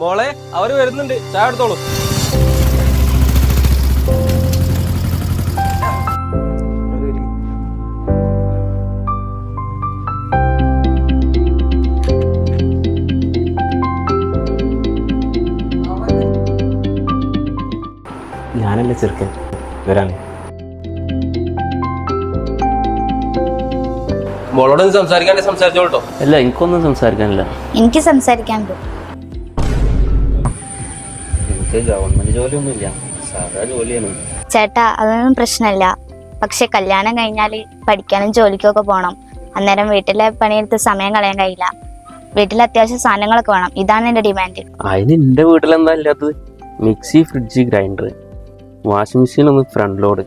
മോളെ അവർ വരുന്നുണ്ട്. ചായ എടുത്തോളൂ. ഞാനല്ലേ ചെറുക്കൻ? വരാൻ മോളോട് സംസാരിക്കാണ്ട് സംസാരിച്ചോട്ടോ അല്ല എനിക്കൊന്നും സംസാരിക്കാനില്ല. എനിക്ക് സംസാരിക്കാൻ പറ്റും. എനിക്ക് ഗവൺമെന്റ് ജോലിയൊന്നുമില്ല. സാധാ ജോലിയാണ്. ചേട്ടാ അതൊന്നും പ്രശ്നമില്ല പക്ഷെ കല്യാണം കഴിഞ്ഞാൽ പഠിക്കാനും ജോലിക്കൊക്കെ പോകണം അന്നേരം വീട്ടിലെ പണിയെടുത്ത് സമയം കളയാൻ കഴിയില്ല. വീട്ടിൽ അത്യാവശ്യം സാധനങ്ങളൊക്കെ വേണം. ഇതാണ് എന്റെ ഡിമാൻഡ് അതിന് എന്റെ വീട്ടിലെന്താ ഇല്ലാത്തത്? Mixie fridge grinder. Washing machine ഒന്ന് ഫ്രണ്ട് ലോഡ്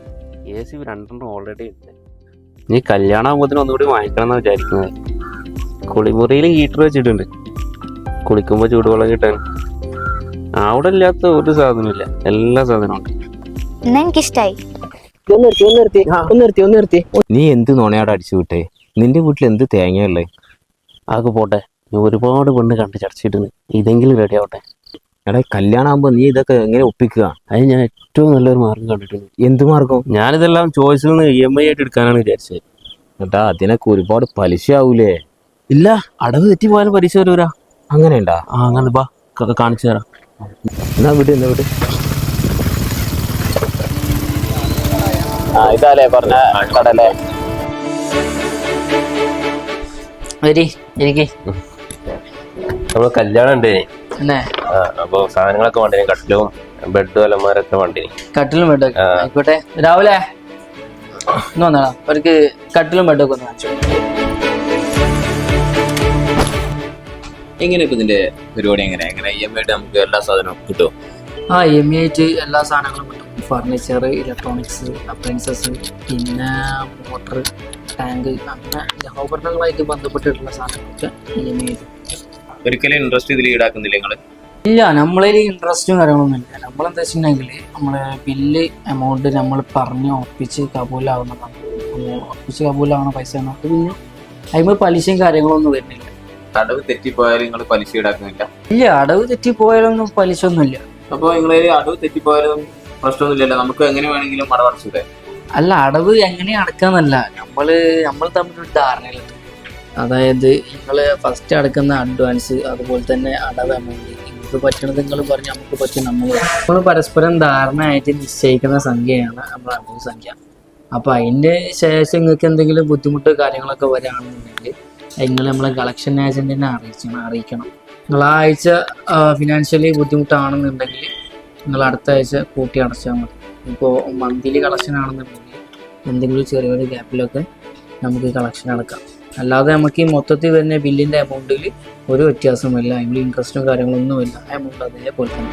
എ സി രണ്ടെണ്ണം ഓൾറെഡി ഉണ്ട്. ഇനി കല്യാണം ആകുമ്പോഴത്തേനും ഒന്നുകൂടി വാങ്ങിക്കണം എന്നാണ് വിചാരിക്കുന്നത്. കുളിമുറിയിൽ ഹീറ്റർ വെച്ചിട്ടുണ്ട്. കുളിക്കുമ്പോൾ ചൂടുവെള്ളം കിട്ടാൻ. അവിടെ ഇല്ലാത്ത ഒരു സാധനമില്ല. എല്ലാ സാധനവും ഉണ്ട്. എന്നാ എനിക്കിഷ്ടായി. നീ എന്ത് നുണയാട് അടിച്ചു വിട്ടേ? നിന്റെ വീട്ടിൽ എന്ത് തേങ്ങയല്ലേ? അതൊക്കെ പോട്ടെ. നീ ഒരുപാട് പെണ്ണ് കണ്ട് ചടച്ചിട്ടു ഇതെങ്കിലും റെഡി ആവട്ടെ. എടാ കല്യാണം ആകുമ്പോ നീ ഇതൊക്കെ എങ്ങനെ ഒപ്പിക്കുക? അത് ഞാൻ ഏറ്റവും നല്ലൊരു മാർഗം കണ്ടിട്ടുണ്ട്. എന്ത് മാർഗം? ഞാനിതെല്ലാം ചോയ്സിൽ നിന്ന് ഇ എം ഐ ആയിട്ട് എടുക്കാനാണ് വിചാരിച്ചത്. എന്നിട്ടാ അതിനൊക്കെ ഒരുപാട് പലിശ ആവൂലേ? ഇല്ല അടവ് തെറ്റി പോയാലും പലിശ വരൂരാ അങ്ങനെ ഉണ്ടാ ആ അങ്ങനെ ബാ. കാണിച്ചു തരാം. എന്നാ വിട്ട് എന്നാ വിട്ട് ആ ഇതാലേ പറഞ്ഞ കടലേ. വരി എനിക്ക്. നമ്മൾ കല്യാണം ഉണ്ട് അപ്പൊ സാധനങ്ങളൊക്കെ വേണ്ടി കട്ടിലും ബെഡും അലമാരൊക്കെ വേണ്ടി കട്ടിലും ബെഡ് ആയിക്കോട്ടെ. രാവിലെ ഇന്ന് വന്നാടാ അവർക്ക് കട്ടിലും ബെഡൊക്കെ ഒന്ന് വാങ്ങിച്ചു എങ്ങനെ ഇപ്പൊ ഇതിന്റെ പരിപാടി എങ്ങനെ? എങ്ങനെ ഇ എം ഐ നമുക്ക് എല്ലാ സാധനവും കിട്ടും ആ എം ഐ ആയിട്ട് എല്ലാ സാധനങ്ങളും കിട്ടും. ഫർണിച്ചർ ഇലക്ട്രോണിക്സ് അപ്ലയൻസസ് പിന്നെ മോട്ടർ ടാങ്ക് അങ്ങനെ ഉപകരണങ്ങളായിട്ട് ബന്ധപ്പെട്ടിട്ടുള്ള സാധനങ്ങളൊക്കെ ഇ എം ഐ ആയിട്ട് ഒരിക്കലും ഇൻട്രസ്റ്റ് ഇതിൽ ഈടാക്കുന്നില്ല നിങ്ങൾ ഇല്ല നമ്മളതിൽ ഇൻട്രസ്റ്റും കാര്യങ്ങളൊന്നും ഇല്ല. നമ്മളെന്താ വെച്ചിട്ടുണ്ടെങ്കിൽ നമ്മളെ ബില്ല് എമൗണ്ട് നമ്മൾ പറഞ്ഞ് ഒപ്പിച്ച് കബൂലാവുന്നതാണ്. ഒപ്പിച്ച് കബൂലാവുന്ന പൈസ അത് പിന്നെ അതിന് പലിശയും കാര്യങ്ങളൊന്നും വരുന്നില്ല. അടവ് തെറ്റിപ്പോയാലും നിങ്ങൾ പലിശ ഈടാക്കുന്നില്ല? ഇല്ല അടവ് തെറ്റി പോയാലൊന്നും പലിശ ഒന്നുമില്ല അപ്പൊ നിങ്ങൾ അടവ് തെറ്റിപ്പോയാലും പ്രശ്നമൊന്നുമില്ലല്ലോ? നമുക്ക് എങ്ങനെ വേണമെങ്കിലും അടവടച്ചൂടെ അല്ല അടവ് എങ്ങനെ അടക്കാന്നല്ല. നമ്മൾ നമ്മൾ തമ്മിൽ ഒരു ധാരണയിലുണ്ട്. അതായത് നിങ്ങൾ ഫസ്റ്റ് അടക്കുന്ന അഡ്വാൻസ് അതുപോലെ തന്നെ അടവ് എമൗണ്ട് നിങ്ങൾക്ക് പറ്റണത് നിങ്ങൾ പറഞ്ഞ് നമുക്ക് പറ്റും നമ്മൾ നമ്മൾ പരസ്പരം ധാരണയായിട്ട് നിശ്ചയിക്കുന്ന സംഖ്യയാണ് നമ്മുടെ അടവ് സംഖ്യ. അപ്പൊ അതിന്റെ ശേഷം നിങ്ങൾക്ക് എന്തെങ്കിലും ബുദ്ധിമുട്ട് കാര്യങ്ങളൊക്കെ വരികയാണെന്നുണ്ടെങ്കിൽ നിങ്ങൾ നമ്മളെ കളക്ഷൻ ഏജന്റിനെ അറിയിക്കണം. അറിയിക്കണം നിങ്ങൾ ആ ആഴ്ച ഫിനാൻഷ്യലി ബുദ്ധിമുട്ടാണെന്നുണ്ടെങ്കിൽ നിങ്ങൾ അടുത്ത ആഴ്ച കൂട്ടി അടച്ചാൽ മതി. ഇപ്പോൾ മന്ത്ലി കളക്ഷൻ ആണെന്നുണ്ടെങ്കിൽ എന്തെങ്കിലും ചെറിയൊരു ഗ്യാപ്പിലൊക്കെ നമുക്ക് കളക്ഷൻ അടക്കാം. അല്ലാതെ നമുക്ക് ഈ മൊത്തത്തിൽ വരുന്ന ബില്ലിന്റെ എമൗണ്ടിൽ ഒരു വ്യത്യാസമില്ല അതിൽ ഇൻട്രസ്റ്റും കാര്യങ്ങളൊന്നുമില്ല എമൗണ്ട് അതേപോലെ തന്നെ.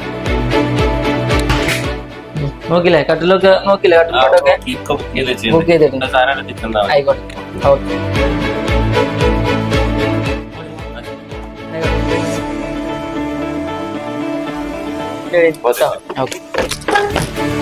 നോക്കില്ലേ? കട്ടിലൊക്കെ നോക്കില്ലേ? കട്ടിലൊക്കെ ബുക്ക് ചെയ്തിട്ടുണ്ട്. ആയിക്കോട്ടെ. ഓക്കെ 네, 맞아. 오케이.